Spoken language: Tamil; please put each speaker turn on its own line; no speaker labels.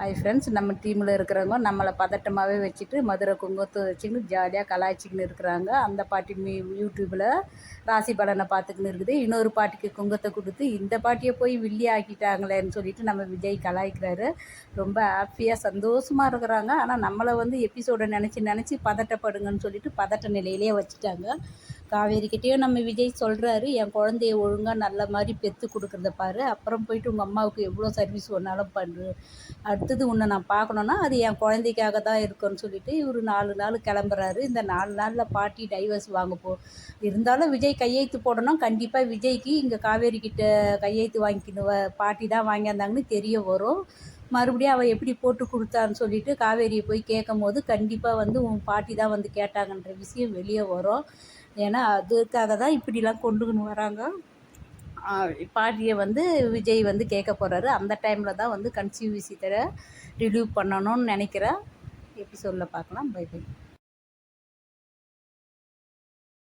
ஹாய் ஃப்ரெண்ட்ஸ் நம்ம டீமில் இருக்கிறவங்க நம்மளை பதட்டமாகவே வச்சுட்டு மதுரை குங்குமத்தை வச்சுக்கின்னு ஜாலியாக கலாய்ச்சிக்கின்னு இருக்கிறாங்க. அந்த பாட்டி மீ யூடியூப்பில் ராசி பலனை பார்த்துக்கின்னு இருக்குது. இன்னொரு பாட்டிக்கு குங்கத்தை கொடுத்து இந்த பாட்டியை போய் வில்லி ஆக்கிட்டாங்களேன்னு சொல்லிட்டு நம்ம விஜய் கலாய்க்கிறாரு. ரொம்ப ஹாப்பியாக சந்தோஷமாக இருக்கிறாங்க. ஆனால் நம்மளை வந்து எபிசோடை நினச்சி நினச்சி பதட்டப்படுங்கன்னு சொல்லிட்டு பதட்ட நிலையிலே வச்சுட்டாங்க. காவேரிக்கிட்டேயும் நம்ம விஜய் சொல்கிறாரு என் குழந்தைய ஒழுங்காக நல்ல மாதிரி பெற்று கொடுக்குறத பாரு. அப்புறம் போயிட்டு உங்கள் அம்மாவுக்கு எவ்வளோ சர்வீஸ் வேணாலும் பண்ணு. அடுத்தது உன்னை நான் பார்க்கணுன்னா அது என் குழந்தைக்காக தான் இருக்குன்னு சொல்லிட்டு இவர் நாலு நாள் கிளம்புறாரு. இந்த நாலு நாளில் பாட்டி டைவர்ஸ் வாங்க போ இருந்தாலும் விஜய் கையெழுத்து போடணும். கண்டிப்பாக விஜய்க்கு இங்கே காவேரி கிட்ட கையெழுத்து வாங்கிக்கணும் பாட்டி தான் வாங்கியிருந்தாங்கன்னு தெரிய வரும். மறுபடியும் அவள் எப்படி போட்டு கொடுத்தான்னு சொல்லிட்டு காவேரியை போய் கேட்கும் போது கண்டிப்பாக வந்து உன் பாட்டி தான் வந்து கேட்டாங்கன்ற விஷயம் வெளியே வரும். ஏன்னா அதுக்காக தான் இப்படிலாம் கொண்டுக்கின்னு வராங்க. பாட்டியை வந்து விஜய் வந்து கேட்க போகிறாரு அந்த டைமில் தான் வந்து கன்சியூ விஷயத்தை ரிலீவ் பண்ணணும்னு நினைக்கிறேன். எபிசோடில் பார்க்கலாம்? By by